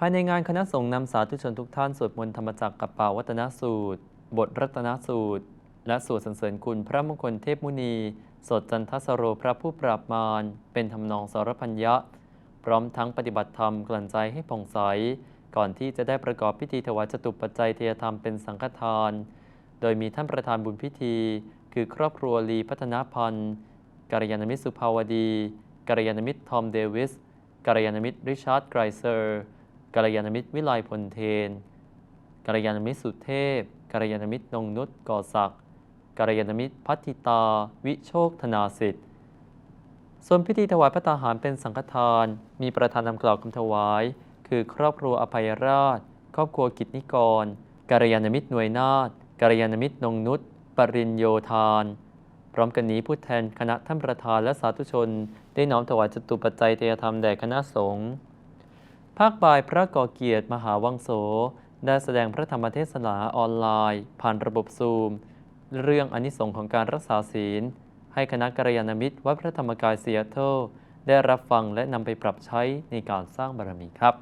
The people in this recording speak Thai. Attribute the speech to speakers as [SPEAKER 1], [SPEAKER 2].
[SPEAKER 1] ภายในงานคณะสงฆ์นำสาธุชนทุกท่านสวดมนต์ธรรมจักรกับป่าวัตนสูตร บทรัตนสูตร และสวดสรรเสริญคุณพระมงคลเทพมุนี สดจันทสโรพระผู้ปราบมารเป็นทำนองสารพัญญะ พร้อมทั้งปฏิบัติธรรมกลั่นใจให้ผ่องใส ก่อนที่จะได้ประกอบพิธีถวายจตุปัจจัยเทยธรรมเป็นสังฆทาน โดยมีท่านประธานบุญพิธี คือครอบครัวลีพัฒนาพันธ์กัลยาณมิตรสุภาวดีกัลยาณมิตรทอมเดวิสกัลยาณมิตรริชาร์ดไกรเซอร์ กัลยาณมิตรวิไลพลเทนกัลยาณมิตรสุเทพกัลยาณมิตรนงนุชก่อศักดิ์กัลยาณมิตรพัทิตา วิโชคธนาสิทธิ์ ส่วนพิธีถวายพระตาหารเป็นสังฆทาน มีประธานนำกล่าวคำถวาย คือครอบครัวอภัยราช ครอบครัวกิจนิกรกัลยาณมิตรหน่วยนาฏกัลยาณมิตรนงนุชปริญโยทาน พร้อมกันนี้ผู้แทนคณะท่านประธานและสาธุชน ได้น้อมถวายจตุปัจจัยเตยธรรมแด่คณะสงฆ์ ภาคบ่ายพระก่อเกียรติมหาวังโส ได้แสดงพระธรรมเทศนาออนไลน์ ผ่านระบบซูม เรื่องอนิสงค์ของการรักษาศีล ให้คณะกัลยาณมิตรวัดพระธรรมกายซีแอตเทิลได้รับฟังและนำไปปรับใช้ในการสร้างบารมีครับ